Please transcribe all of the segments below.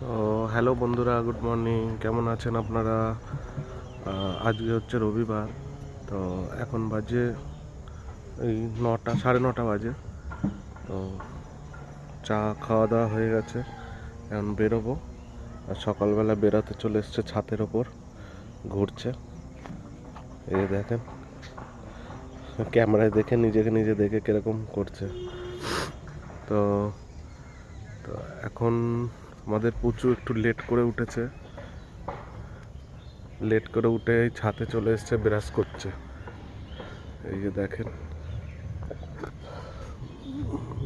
তো হ্যালো বন্ধুরা, good morning. কেমন আছেন আপনারা? আজকে হচ্ছে রবিবার, তো এখন বাজে এই নটা, সাড়ে নটা বাজে। তো চা খাওয়া দাওয়া হয়ে গেছে, এখন বেরোবো। আর সকালবেলা বেরাতে চলে এসছে ছাতের ওপর, ঘুরছে। এই দেখেন, ক্যামেরায় দেখে, নিজেকে নিজে দেখে কীরকম করছে। তো তো এখন আমাদের পুচু একটু লেট করে উঠেছে। লেট করে উঠে ছাতে চলে এসছে ব্রাশ করছে। এই যে দেখেন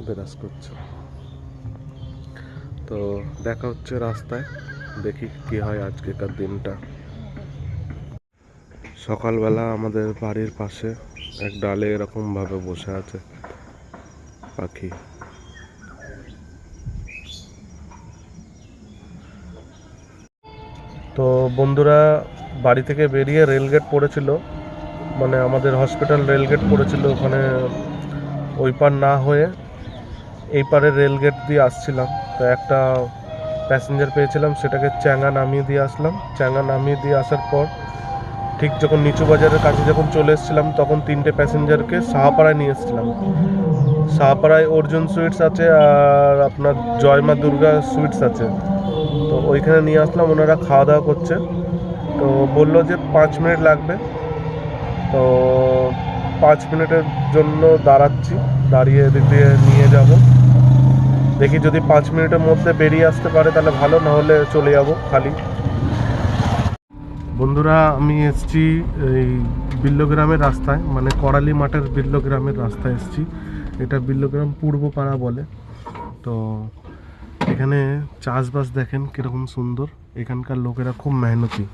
ব্রাশ করছে। তো দেখা হচ্ছে রাস্তায়, দেখি কি হয় আজকেকার দিনটা। সকালবেলা আমাদের বাড়ির পাশে এক ডালে এরকম ভাবে বসে আছে পাখি। তো বন্ধুরা বাড়ি থেকে বেরিয়ে রেলগেট পড়েছিল মানে আমাদের হসপিটাল রেলগেট পড়েছিল ওখানে ওই পার না হয়ে এই পারে রেলগেট দিয়ে আসছিলাম। তো একটা প্যাসেঞ্জার পেয়েছিলাম, সেটাকে চ্যাঙ্গা নামিয়ে দিয়ে আসলাম। চ্যাঙ্গা নামিয়ে দিয়ে আসার পর ঠিক যখন নিচু বাজারের কাছে যখন চলে এসেছিলাম, তখন তিনটে প্যাসেঞ্জারকে সাহাপাড়ায় নিয়ে এসেছিলাম। সাহাপাড়ায় অর্জুন সুইটস আছে আর আপনার জয়মা দুর্গা সুইটস আছে। তো ওইখানে নিয়ে আসলাম, ওনারা খাওয়া দাওয়া করছে। তো বলল যে পাঁচ মিনিট লাগবে। তো পাঁচ মিনিটের জন্য দাঁড়াচ্ছি, দাঁড়িয়ে এদিক দিয়ে নিয়ে যাব। দেখি যদি পাঁচ মিনিটের মধ্যে বেরিয়ে আসতে পারে তাহলে ভালো, না হলে চলে যাব খালি। বন্ধুরা, আমি এসছি এই বিল্লগ্রামের রাস্তায় মানে করালি মাঠের বিল্লগ্রামের রাস্তায় এসছি। এটা বিল্লগ্রাম পূর্বপাড়া বলে। তো এখানে চাষবাস দেখেন কীরকম সুন্দর। এখানকার লোকেরা খুব মেহনতি।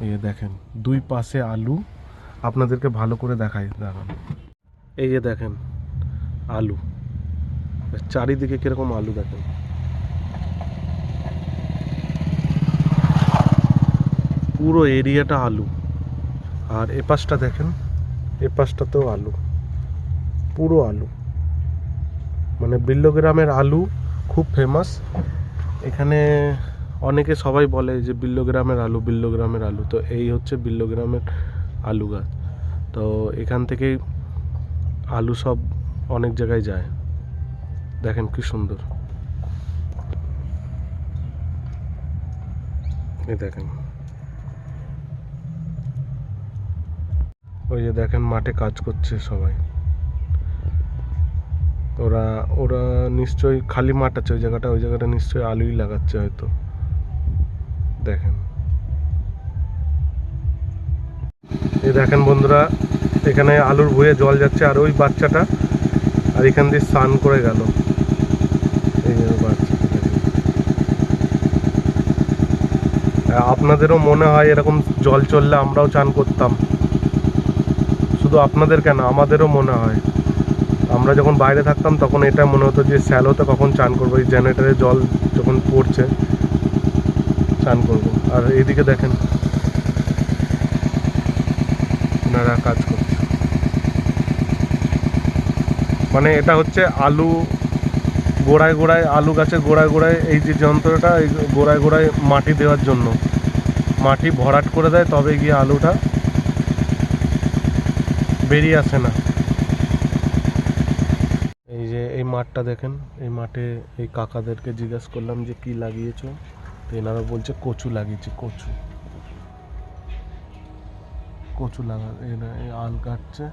এই দেখেন, দুই পাশে আলু। আপনাদেরকে ভালো করে দেখাই, দাঁড়ান। এই যে দেখেন, আলু। চারিদিকে কীরকম আলু দেখেন। পুরো এরিয়াটা আলু। আর এ পাশটা দেখেন, এ পাশটাতেও আলু। পুরো আলু। মানে বিল্লগ্রামের আলু খুব ফেমাস এখানে অনেকে সবাই বলে যে বিল্লগ্রামের আলু বিল্লগ্রামের আলু। তো এই হচ্ছে বিল্লগ্রামের আলু গাছ। তো এখান থেকেই আলু সব অনেক জায়গায় যায়। দেখেন কি সুন্দর। দেখেন। ওই যে দেখেন মাঠে কাজ করছে সবাই। ওরা ওরা নিশ্চয়ই খালি মাঠ আছে, ওই জায়গাটা ওই জায়গাটা নিশ্চয়ই আলুই লাগাচ্ছে হয়তো। দেখেন। এই দেখেন বন্ধুরা, এখানে আলুর ভুঁয়ে জল যাচ্ছে, আর ওই বাচ্চাটা, আর এখান দিয়ে স্নান করে গেল। এই আপনাদেরও মনে হয় এরকম জল চললে আমরাও চান করতাম? শুধু আপনাদের কেন? আমাদেরও মনে হয়। আমরা যখন বাইরে থাকতাম, তখন এটা মনে হতো যে স্যালোতে কখন চান করব, এই জেনারেটারে জল যখন পড়ছে, চান করব। আর এইদিকে দেখেন, ওনারা কাজ করছে। মানে এটা হচ্ছে আলু, গোড়ায় গোড়ায়, আলু গাছের গোড়ায় গোড়ায়, এই যে যন্ত্রটা, এই গোড়ায় গোড়ায় মাটি দেওয়ার জন্য। মাটি ভরাট করে দেয়, তবে গিয়ে আলুটা বেরিয়ে আসে না। এই মাঠটা দেখেন, এই মাঠে এই কাকাদেরকে জিজ্ঞেস করলাম যে কি লাগিয়েছো? তো এনারা বলছে কচু লাগিয়েছি, কচু। কচু লাগা এই আল কাটছে।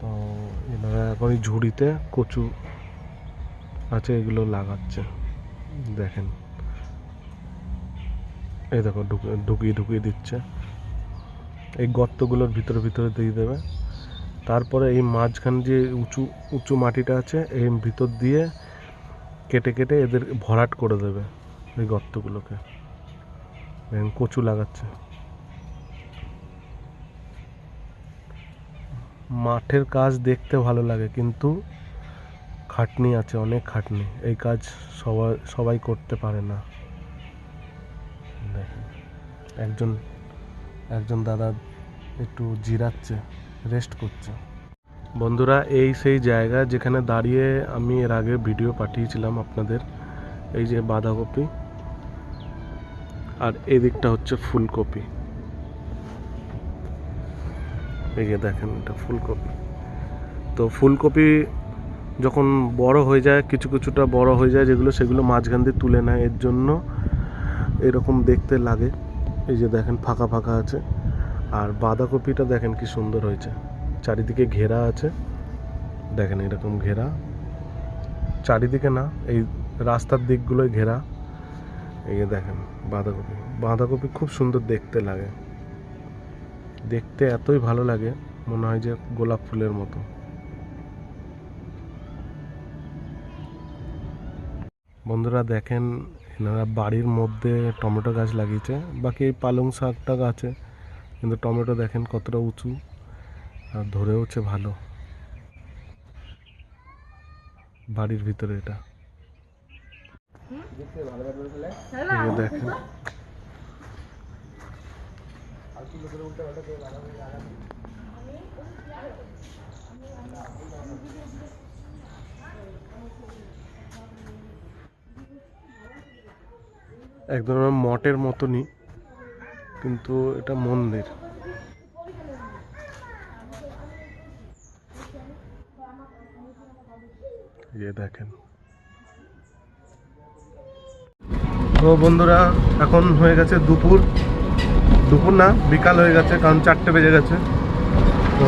তো এনারা এখন ঝুড়িতে কচু আছে, এগুলো লাগাচ্ছে। দেখেন। এই দেখো, ঢুকে, ঢুকিয়ে ঢুকিয়ে দিচ্ছে। এই গর্তগুলোর ভিতরে ভিতরে দিয়ে দেবে। তারপরে এই মাঝখান যে উঁচু উঁচু মাটিটা আছে, এই ভিতর দিয়ে কেটে কেটে এদের ভরাট করে দেবে এই গর্তগুলোকে। কচু লাগাচ্ছে। মাঠের কাজ দেখতে ভালো লাগে, কিন্তু খাটনি আছে, অনেক খাটনি। এই কাজ সবাই সবাই করতে পারে না। একজন একজন দাদা একটু জিরাচ্ছে। রেস্ট করছে। বন্ধুরা, এই সেই জায়গা যেখানে দাঁড়িয়ে আমি এর আগে ভিডিও পাঠিয়েছিলাম আপনাদের, এই যে বাঁধাকপি। আর এদিকটা হচ্ছে ফুলকপি। এই যে দেখেন, এটা ফুলকপি। তো ফুলকপি যখন বড় হয়ে যায়, কিছু কিছুটা বড় হয়ে যায়, যেগুলো সেগুলো মাঝখান দিয়ে তুলে নেয়, এর জন্য এরকম দেখতে লাগে। এই যে দেখেন, ফাঁকা ফাঁকা আছে। আর বাঁধাকপিটা দেখেন কি সুন্দর হয়েছে। চারিদিকে ঘেরা আছে। দেখেন এরকম ঘেরা। চারিদিকে না, এই রাস্তার দিকগুলোই ঘেরা। এই দেখেন বাঁধাকপি। বাঁধাকপি খুব সুন্দর দেখতে লাগে। দেখতে এতই ভালো লাগে, মনে হয় যে গোলাপ ফুলের মতো। বন্ধুরা দেখেন, এনারা বাড়ির মধ্যে টমেটো গাছ লাগিয়েছে, বাকি এই পালং শাকটা গাছে। কিন্তু টমেটো দেখেন কতটা উঁচু আর ধরেওছে ভালো। বাড়ির ভিতরে এটা। দেখেন। এক ধরনের মঠের মতনই কিন্তু এটা মন্দির। দেখেন। তো বন্ধুরা, এখন হয়ে গেছে দুপুর। দুপুর না, বিকাল হয়ে গেছে, কারণ চারটে বেজে গেছে। তো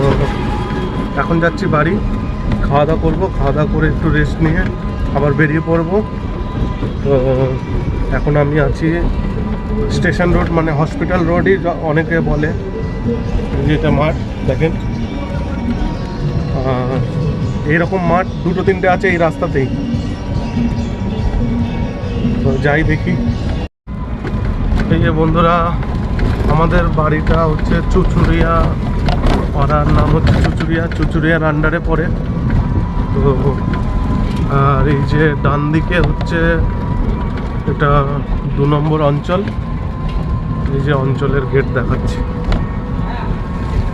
এখন যাচ্ছি বাড়ি। খাওয়া দাওয়া করব খাওয়া দাওয়া করে একটু রেস্ট নিয়ে আবার বেরিয়ে পড়ব। তো এখন আমি আছি স্টেশন রোড মানে হসপিটাল রোডই অনেকে বলে। যেটা মাঠ, দেখেন। এইরকম মাঠ, দুটো তিনটে আছে এই রাস্তাতেই। তো যাই দেখি। এই যে বন্ধুরা, আমাদের বাড়িটা হচ্ছে চুচুড়িয়া পাড়ার নাম হচ্ছে চুচুড়িয়া। চুচুড়িয়ার আন্ডারে পড়ে। তো, আর এই যে ডান দিকে হচ্ছে, এটা দু নম্বর অঞ্চল। এই যে অঞ্চলের গেট দেখাচ্ছি।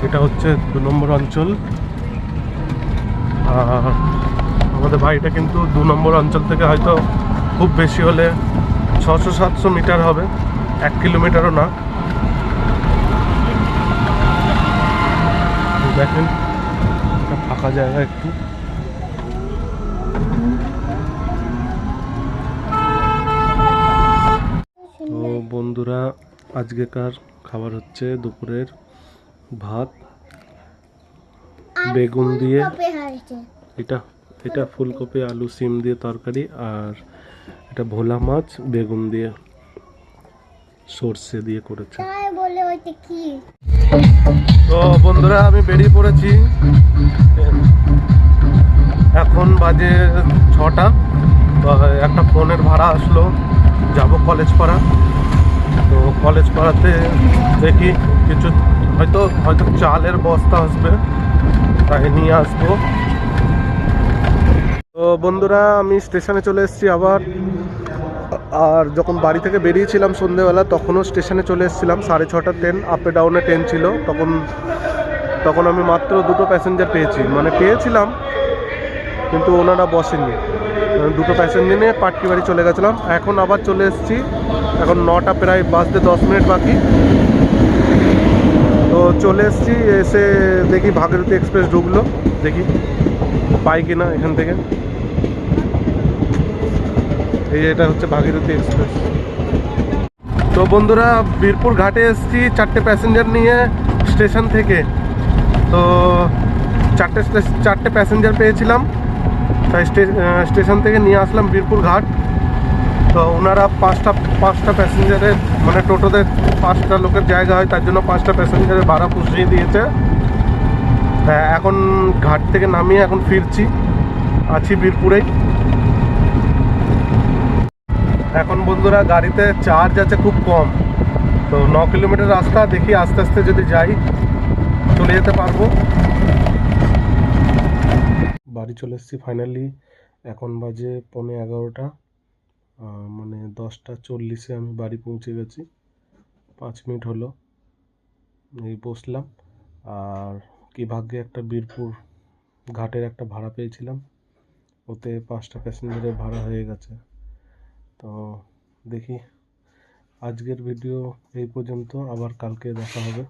এটা হচ্ছে দু নম্বর অঞ্চল। আর আমাদের বাড়িটা কিন্তু দু নম্বর অঞ্চল থেকে হয়তো খুব বেশি হলে ছশো, সাতশো মিটার হবে। এক কিলোমিটারও না। দেখেন ফাঁকা জায়গা একটু তো বন্ধুরা আজকেকার খাবার হচ্ছে দুপুরের ভাত বেগুন দিয়ে। এটা এটা ফুলকপি আলু সিম দিয়ে তরকারি আর এটা ভোলা মাছ বেগুন দিয়ে সর্ষে দিয়ে করেছে। তো বন্ধুরা আমি বেরিয়ে পড়েছি। এখন বাজে ছটা একটা ফোনের ভাড়া আসলো। যাব কলেজ পাড়া তো কলেজ পাড়াতে দেখি কিছু, হয়তো হয়তো চালের বস্তা আসবে তাই নিয়ে আসব। তো বন্ধুরা, আমি স্টেশনে চলে এসেছি আবার। আর যখন বাড়ি থেকে বেরিয়েছিলাম সন্ধেবেলা, তখনও স্টেশনে চলে এসেছিলাম। সাড়ে ছটা ট্রেন আপে ডাউনে ট্রেন ছিল। তখন তখন আমি মাত্র দুটো প্যাসেঞ্জার পেয়েছি। মানে পেয়েছিলাম, কিন্তু ওনারা বসেননি। দুটো প্যাসেঞ্জার নিয়ে পাটকি বাড়ি চলে গেছিলাম। এখন আবার চলে এসেছি। এখন নটা প্রায় বাজতে দশ মিনিট বাকি। তো চলে এসেছি, এসে দেখি ভাগীরথী এক্সপ্রেস ঢুকলো। দেখি পাই কিনা এখান থেকে। এই এটা হচ্ছে ভাগীরথী এক্সপ্রেস তো বন্ধুরা, বীরপুর ঘাটে এসেছি চারটে প্যাসেঞ্জার নিয়ে স্টেশন থেকে। তো চারটে চারটে প্যাসেঞ্জার পেয়েছিলাম। তাই স্টে- স্টেশন থেকে নিয়ে আসলাম বীরপুর ঘাট। তো ওনারা পাঁচটা পাঁচটা প্যাসেঞ্জারের মানে টোটোতে পাঁচটা লোকের জায়গা হয়, তার জন্য পাঁচটা প্যাসেঞ্জারের ভাড়া পুষিয়ে দিয়েছে। হ্যাঁ এখন ঘাট থেকে নামিয়ে এখন ফিরছি, আছি বীরপুরেই। এখন বন্ধুরা গাড়িতে চার্জ আছে খুব কম। তো ন কিলোমিটার রাস্তা, দেখি আস্তে আস্তে যদি যাই, চলে যেতে পারব। বাড়ি চলে এসেছি ফাইনালি এখন বাজে পৌনে এগারোটা। মানে দশটা চল্লিশে আমি বাড়ি পৌঁছে গেছি। পাঁচ মিনিট হলো। এই বসলাম। আর কি ভাগ্যে একটা বীরপুর ঘাটের একটা ভাড়া পেয়েছিলাম। ওতে পাঁচটা প্যাসেঞ্জারের ভাড়া হয়ে গেছে। তো দেখি, আজকের ভিডিও এই পর্যন্ত। আবার কালকে দেখা হবে।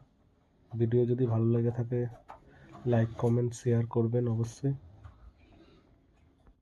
ভিডিও যদি ভালো লেগে থাকে লাইক কমেন্ট শেয়ার করবেন অবশ্যই।